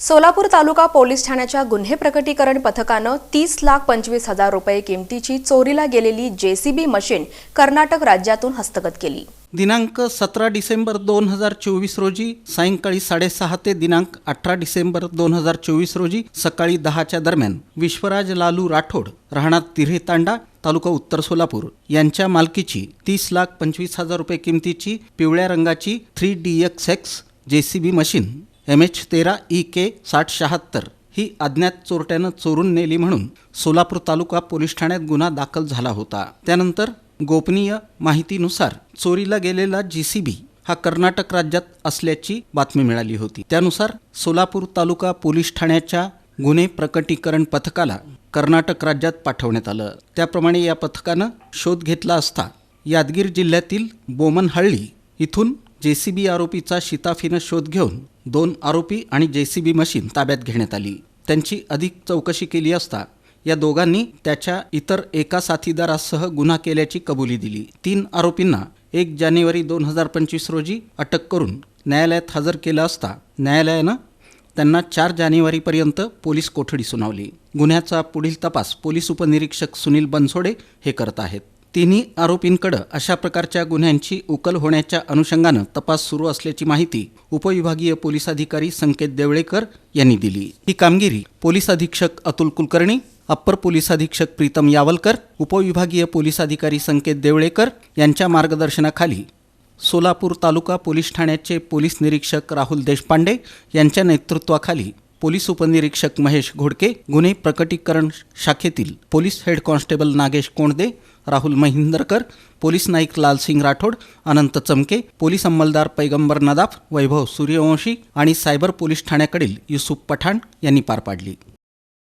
Solapur taluka police ठाण्याच्या गुन्हे प्रकटीकरण पथकानं तीस लाख पंचवीस हजार रुपये किमतीची चोरीला गेलेली जेसीबी मशीन कर्नाटक राज्यातून हस्तगत केली. दिनांक सतरा डिसेंबर दोन हजार चोवीस रोजी सायंकाळी साडेसहा ते दिनांक अठरा डिसेंबर दोन हजार चोवीस रोजी सकाळी दहाच्या दरम्यान विश्वराज लालू राठोड राहणार तिरे तांडा तालुका उत्तर सोलापूर यांच्या मालकीची तीस लाख पंचवीस हजार रुपये किमतीची पिवळ्या रंगाची three D X X JCB machine M H तेरा ई के साठ शहात्तर ही अज्ञात चोरट्यानं चोरून नेली म्हणून सोलापूर तालुका पोलीस ठाण्यात गुन्हा दाखल झाला होता. त्यानंतर गोपनीय माहितीनुसार चोरीला गेलेला जीसीबी हा कर्नाटक राज्यात असल्याची बातमी मिळाली होती. त्यानुसार सोलापूर तालुका पोलीस ठाण्याच्या गुन्हे प्रकटीकरण पथकाला कर्नाटक राज्यात पाठवण्यात आलं. त्याप्रमाणे या पथकानं शोध घेतला असता यादगीर जिल्ह्यातील बोमनहळ्ळी इथून जेसीबी आरोपीचा शिताफीनं शोध घेऊन दोन आरोपी आणि जेसीबी मशीन ताब्यात घेण्यात आली. त्यांची अधिक चौकशी केली असता या दोघांनी त्याच्या इतर एका साथीदारासह गुन्हा केल्याची कबुली दिली. तीन आरोपींना एक जानेवारी दोन हजार पंचवीस रोजी अटक करून न्यायालयात हजर केलं असता न्यायालयानं त्यांना चार जानेवारीपर्यंत पोलीस कोठडी सुनावली. गुन्ह्याचा पुढील तपास पोलीस उपनिरीक्षक सुनील बनसोडे हे करत आहेत. तिन्ही आरोपींकडे अशा प्रकारच्या गुन्ह्यांची उकल होण्याच्या अनुषंगानं तपास सुरू असल्याची माहिती उपविभागीय पोलीस अधिकारी संकेत देवळेकर यांनी दिली. ही कामगिरी पोलीस अधीक्षक अतुल कुलकर्णी अप्पर पोलीस अधीक्षक प्रीतम यावलकर उपविभागीय पोलीस अधिकारी संकेत देवळेकर यांच्या मार्गदर्शनाखाली सोलापूर तालुका पोलीस ठाण्याचे पोलीस निरीक्षक राहुल देशपांडे यांच्या नेतृत्वाखाली पोलीस उपनिरीक्षक महेश घोडके गुन्हे प्रकटीकरण शाखेतील police head constable Nagesh Kondde Rahul Mahindarkar police Naik Lalsing Rathod Anant Chamke police अंमलदार Paigambar Nadaf Vaibhav Suryavanshi आणि सायबर पोलीस ठाण्याकडील युसुफ पठाण यांनी पार पाडली.